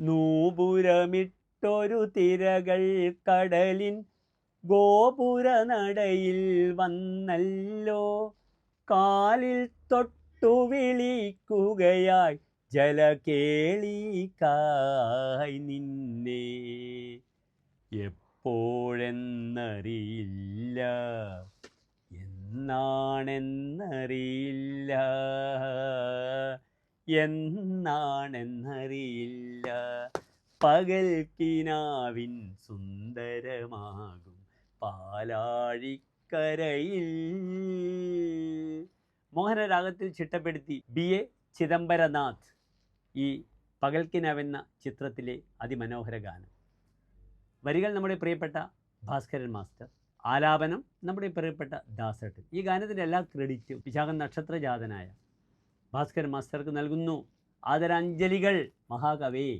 നൂപുരമിട്ടൊരു തിരകൾ കടലിൻ ഗോപുര നടയിൽ വന്നല്ലോ. കാലിൽ തൊട്ടു വിളിക്കുകയായി ജലകേളിക്കായി നിന്നെ. എപ്പോഴെന്നറിയില്ല എന്നാണെന്നറിയില്ല. എന്നാണെന്നറിയില്ല. പകൽ കിനാവിൻ സുന്ദരമാകും പാലാഴിക്കരയിൽ. മോഹനരാഗത്തിൽ ചിട്ടപ്പെടുത്തി ബി. എ. ചിദംബരനാഥ് ഈ പകൽക്കിനാവെന്ന ചിത്രത്തിലെ അതിമനോഹര ഗാനം. വരികൾ നമ്മുടെ പ്രിയപ്പെട്ട ഭാസ്കരൻ മാസ്റ്റർ ആലാപനം നമ്മുടെ പ്രിയപ്പെട്ട ദാസട്ട് ഈ ഗാനത്തിന്റെ എല്ലാ ക്രെഡിറ്റും വിശാഖ നക്ഷത്രജാതനായ ഭാസ്കരൻ മാസ്റ്റർക്ക് നൽകുന്നു. ആദരാഞ്ജലികൾ. മഹാകവേ.